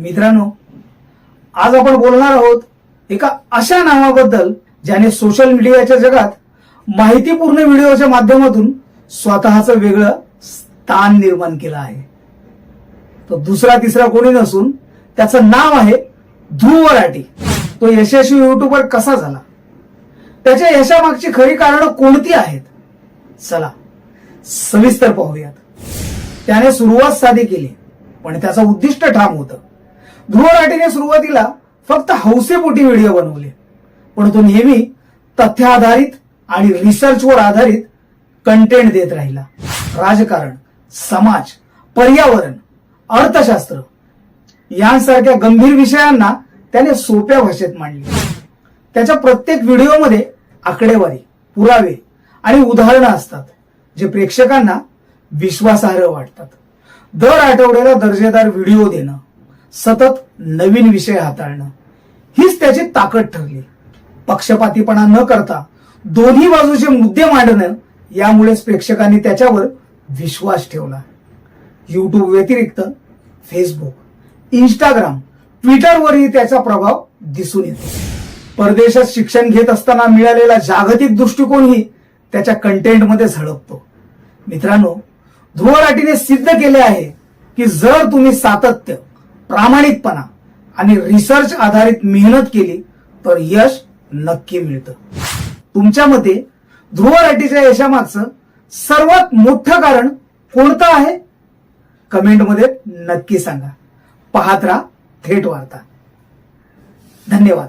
मित्रांनो आज आपण बोलणार आहोत एका अशा नावाबद्दल ज्याने सोशल मीडियाच्या जगात माहितीपूर्ण व्हिडिओच्या माध्यमातून स्वतःचं वेगळं स्थान निर्माण केलं आहे. तो दुसरा तिसरा कोणी नसून त्याचं नाव आहे ध्रुव राठी तो यशस्वी युट्यूबर कसा झाला? त्याच्या यशामागची खरी कारणं कोणती आहेत? चला सविस्तर पाहूयात. त्याने सुरुवात साधी केली पण त्याचं उद्दिष्ट ठाम होतं. ध्रुव सुरुवातीला फक्त हौसेपोटी व्हिडिओ बनवले. पण तो नेहमी तथ्य आधारित आणि रिसर्चवर आधारित कंटेंट देत राहिला. राजकारण समाज पर्यावरण अर्थशास्त्र यांसारख्या गंभीर विषयांना त्याने सोप्या भाषेत मांडले. त्याच्या प्रत्येक व्हिडिओमध्ये आकडेवारी पुरावे आणि उदाहरणं असतात जे प्रेक्षकांना विश्वासार्ह वाटतात. दर आठवड्याला दर्जेदार व्हिडिओ देणं सतत नवीन विषय हाताळणं. हीच त्याची ताकद ठरली. पक्षपातीपणा न करता दोन्ही बाजूचे मुद्दे मांडणं यामुळेच प्रेक्षकांनी त्याच्यावर विश्वास ठेवला. युट्यूब व्यतिरिक्त फेसबुक इंस्टाग्राम ट्विटरवरही त्याचा प्रभाव दिसून येतो. परदेशात शिक्षण घेत असताना मिळालेला जागतिक दृष्टिकोनही त्याच्या कंटेंटमध्ये झळकतो. मित्रांनो धुवराटीने सिद्ध केले आहे की जर तुम्ही सातत्य प्रामाणिकपणा आणि रिसर्च आधारित मेहनत केली तर यश नक्की मिळतं. तुमच्या मते ध्रुव राठीच्या यशामागचं सर्वात मोठं कारण कोणतं आहे? कमेंटमध्ये नक्की सांगा. पाहत राहा थेट वार्ता. धन्यवाद.